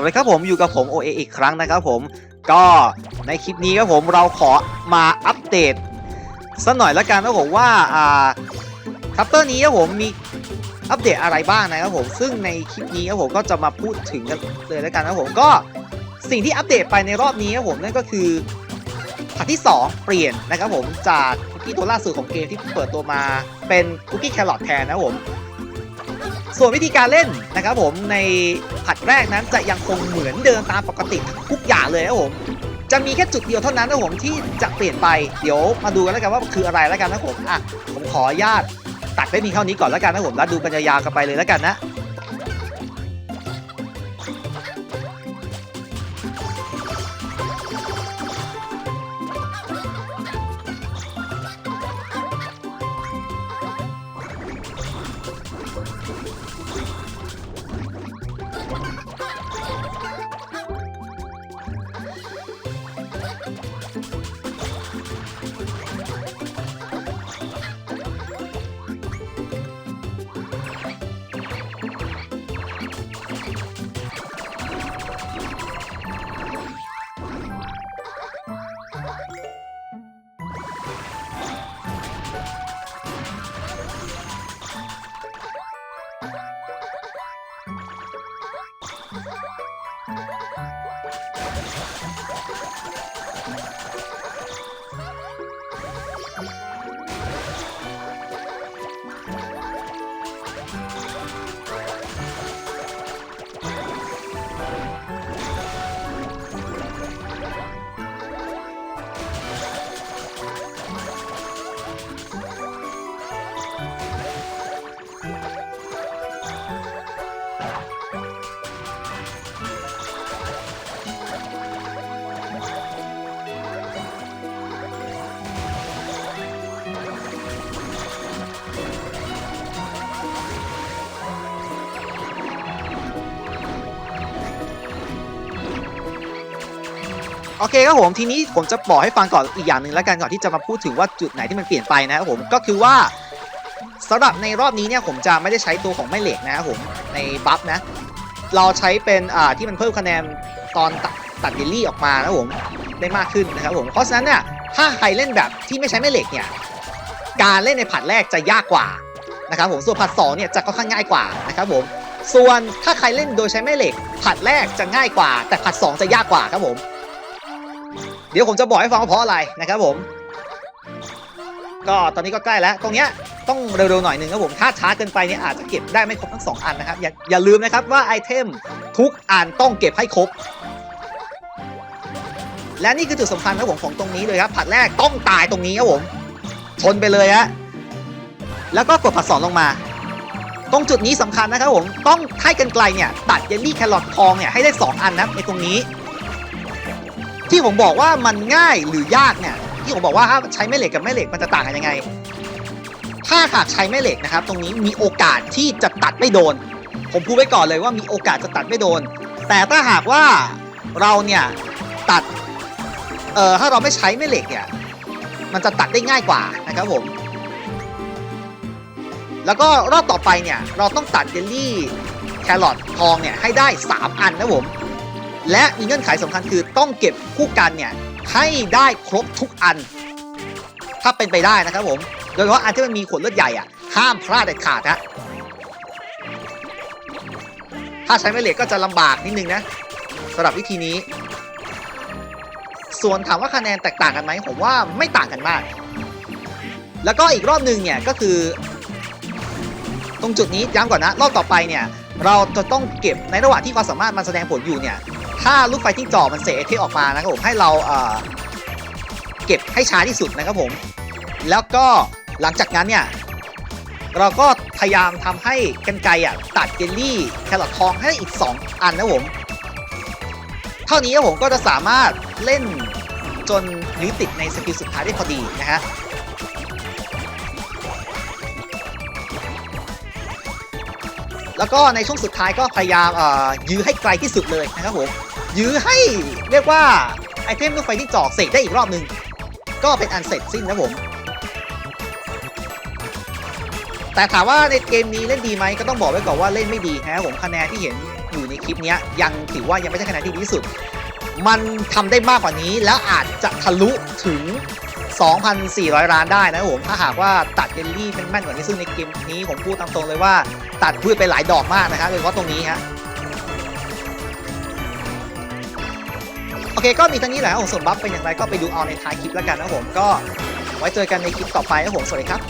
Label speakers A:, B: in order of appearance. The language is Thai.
A: สวัสดีครับผมอยู่กับผม OA อีกครั้งนะครับผมก็ในคลิปนี้ครับผมเราขอมาอัปเดตสักหน่อยละกันนะผมว่าอ่าคัปเตอร์นี้ครับผมมีอัปเดตอะไรบ้างนะครับผมซึ่งในคลิปนี้ครับผมก็จะมาพูดถึงกันเลยละกันนะผมก็สิ่งที่อัปเดตไปในรอบนี้ครับผมนั่นก็คือผัดที่ 2 เปลี่ยนนะครับผมจากคุกกี้ตัวล่าสุดของเกมที่เปิดตัวมาเป็นคุกกี้แครอทแทนนะครับผม ส่วนวิธีการเล่นนะครับผมในผัดแรกนั้นจะยังคงเหมือนเดิมตามปกติทุกอย่างเลยนะครับผมจะมีแค่จุดเดียวเท่านั้นนะผมที่จะเปลี่ยนไปเดี๋ยวมาดูกันแล้วกันว่าคืออะไรแล้วกันนะผมอะผมขออนุญาตตัดได้มีเท่านี้ก่อนแล้วกันนะผมแล้วดูกันยาวๆกันไปเลยแล้วกันนะ Ha ha ha! โอเคครับผมทีนี้ผมจะบอกให้ฟังก่อนอีกอย่างหนึ่งแล้วกันก่อนที่จะมาพูดถึงว่าจุดไหนที่มันเปลี่ยนไปนะครับผมก็คือว่าสำหรับในรอบนี้เนี่ยผมจะไม่ได้ใช้ตัวของแม่เหล็กนะครับผมในบัฟนะ เราใช้เป็นอ่าที่มันเพิ่มคะแนนตอนตัดตัดเยลลี่ออกมานะครับผมได้มากขึ้นนะครับผมเพราะฉะนั้นเนี่ยถ้าใครเล่นแบบที่ไม่ใช้แม่เหล็กเนี่ยการเล่นในผัดแรกจะยากกว่านะครับผมส่วนผัดสองเนี่ยจะค่อนข้างง่ายกว่านะครับผมส่วนถ้าใครเล่นโดยใช้แม่เหล็กผัดแรกจะง่ายกว่า แต่ผัดสองจะยากกว่าครับผม เดี๋ยวผมจะบอกให้ฟังว่าเพราะอะไรนะครับผม ก็ตอนนี้ก็ใกล้แล้ว ตรงเนี้ยต้องเร็วๆหน่อยหนึ่งครับผมถ้าช้าเกินไปเนี่ยอาจจะเก็บได้ไม่ครบทั้งสองอันนะครับอย่าอย่าลืมนะครับว่าไอเทมทุกอันต้องเก็บให้ครบ และนี่คือจุดสำคัญครับผมของตรงนี้เลยครับผัดแรกต้องตายตรงนี้ครับผมชนไปเลยฮะแล้วก็กดผัดสองลงมา ตรงจุดนี้สำคัญนะครับผมต้องให้กันไกลเนี่ยตัดเยลลี่แครอททองเนี่ยให้ได้สองอันนะในตรงนี้ ที่ผมบอกว่ามันง่ายหรือยากเนี่ยที่ผมบอกว่าถ้าใช้แม่เหล็กกับแม่เหล็กมันจะต่างกันยังไง ถ้าหากใช้แม่เหล็กนะครับ ตรงนี้มีโอกาสที่จะตัดไม่โดน ผมพูดไว้ก่อนเลยว่ามีโอกาสจะตัดไม่โดน แต่ถ้าหากว่าเราเนี่ยตัดเอ่อถ้าเราไม่ใช้แม่เหล็กเนี่ยมันจะตัดได้ง่ายกว่านะครับผม แล้วก็รอบต่อไปเนี่ยเราต้องตัดเยลลี่แครอททองเนี่ยให้ได้ 3 อันนะผม และมีเงื่อนไขสำคัญคือต้องเก็บคู่กันเนี่ยให้ได้ครบทุกอัน ถ้าเป็นไปได้นะครับผม โดยเฉพาะอันที่มันมีขวดเลือดใหญ่อะห้ามพลาดเด็ดขาดนะถ้าใช้ไม่เหล็กก็จะลำบากนิดนึงนะสำหรับวิธีนี้ ส่วนถามว่าคะแนนแตกต่างกันไหมผมว่าไม่ต่างกันมาก แล้วก็อีกรอบหนึ่งเนี่ยก็คือ ตรงจุดนี้ย้ำก่อนนะ รอบต่อไปเนี่ย เราจะต้องเก็บในระหว่างที่ความสามารถมันแสดงผลอยู่เนี่ย ถ้าลูกไฟที่จ่อมันเสกไอเทมออกมานะครับผมให้เราเก็บให้ช้าที่สุดนะครับผม แล้วก็หลังจากนั้นเนี่ยเราก็พยายามทำให้กันไกอะตัดเจลลี่แครอททองให้อีก 2 อันนะผม เท่านี้ผมก็จะสามารถเล่นจนยื้อติดในสกิลสุดท้ายได้พอดีนะฮะ แล้วก็ในช่วงสุดท้ายก็พยายามเอ่ยื้อให้ไกลที่สุดเลยนะครับผมยื้อให้เรียกว่าไอเทมลูกไฟที่จอกเสกได้อีกรอบหนึ่งก็เป็นอันเสร็จสิ้นนะผม แต่ถามว่าในเกมนี้เล่นดีไหมก็ต้องบอกไว้ก่อนว่าเล่นไม่ดีนะครับผมคะแนนที่เห็นอยู่ในคลิปนี้ยังถือว่ายังไม่ใช่คะแนนที่ดีที่สุด มันทำได้มากกว่านี้แล้วอาจจะทะลุถึง 2,400 ล้านได้นะผมถ้าหากว่าตัดเยลลี่แม่นๆกว่านี้ซึ่งในเกมนี้ผมพูดตามตรงเลยว่าตัดพืชไปหลายดอกมากนะคะโดยเฉพาะตรงนี้ฮะโอเคก็มีทั้งนี้แหละครับผมส่วนบัฟเป็นอย่างไรก็ไปดูเอาในท้ายคลิปแล้วกันนะผมก็ไว้เจอกันในคลิปต่อไปนะผมสวัสดีครับ